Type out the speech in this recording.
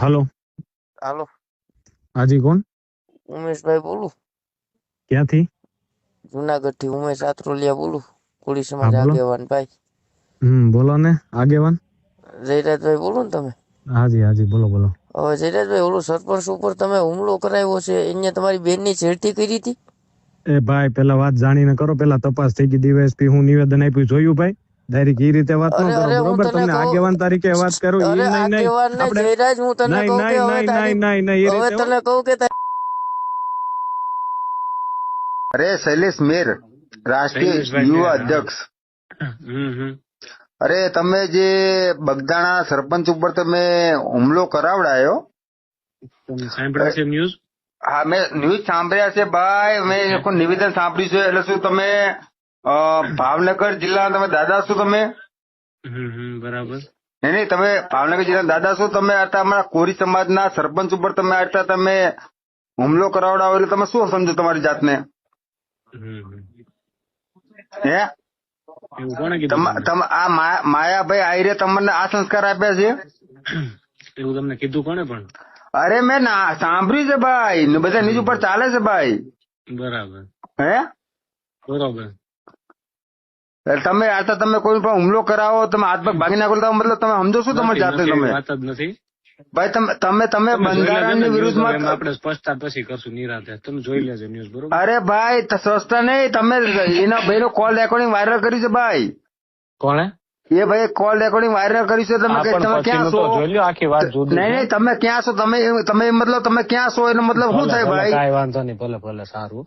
હાલો. હાલો. હાજી કોણ? ઉમેશભાઈ બોલું. ક્યાંથી? જુનાગઢથી ઉમેશ આત્રોલિયા બોલું. કોળી સમાજ. આગેવાન ભાઈ હમ બોલો ને આગેવાન. જયરાજભાઈ બોલો ને તમે. હાજી હાજી બોલો બોલો. હવે જયરાજભાઈ ઓલું સરપંચ ઉપર તમે હુમલો કરાવ્યો છે અહીંયા તમારી બેનની છેડતી કરી હતી? એ ભાઈ પેલા વાત જાણીને કરો. પેલા તપાસ થઈ ગઈ. ડીવાયએસપી હું નિવેદન આપ્યું. જોયું ભાઈ? ડાયરેક્ટ એ રીતે વાત ન કરો બરોબર? તમને આગેવાન તરીકે વાત કરું એ નહીં નહીં. આગેવાન ને આપણે જયરાજ હું તને કહું કે હવે નહીં નહીં નહીં હવે તને કહું કે અરે શૈલેષ મેર રાષ્ટ્રીય યુવા અધ્યક્ષ. હમ હમ. અરે તમે જે બગદાણા સરપંચ ઉપર તમે હુમલો કરાવડાયો? સાંભળ્યા છે ન્યૂઝ? હા મેં ન્યૂઝ સાંભળ્યા છે ભાઈ. મેં નિવેદન સાંભળ્યું છે એટલે શું તમે ભાવનગર જિલ્લાના તમે દાદા છો તમે? બરાબર. નહીં નહીં તમે ભાવનગર જિલ્લાના દાદા છો તમે આટલા અમારા કોરી સમાજના સરપંચ ઉપર તમે આટલા તમે હુમલો કરાવડાવો એટલે તમે શું સમજો તમારી જાતને. હે? આ માયા- માયાભાઈ આયરે તમને આ સંસ્કાર આપ્યા છે? એવું તમને કીધું કોને પણ? અરે મેં ના સાંભળ્યું છે ભાઈ ને બધા ન્યૂઝ ઉપર ચાલે છે ભાઈ. બરાબર. હે? બરોબર. તમે આ તો તમે કોઈ પણ હુમલો કરાવો તમે હાથ પગ ભાગી નાખો તો મતલબ તમે સમજો શું તમારી જાતે તમે? વાત જ નથી. ભાઈ તમે તમે ને બંધારણની વિરુદ્ધમાં આપણે સ્પષ્ટતા પછી કરશું નિરાતે. તમે જોઈ લેજો ન્યૂઝ બરોબર? અરે ભાઈ ત- સસ્તા નહીં તમે એના ભાઈનો કોલ રેકોર્ડિંગ વાયરલ કર્યું છે ભાઈ. કોણે? એ ભાઈ કોલ રેકોર્ડિંગ વાયરલ કર્યું છે તમે તમે ક્યાં છો? જોઈ લો આખી વાત નહીં નહીં તમે ક્યાં છો? તમે તમે મતલબ તમે ક્યાં છો? એનો મતલબ શું થાય ભાઈ? કાંઈ વાંધો નહીં ભલે ભલે સારું.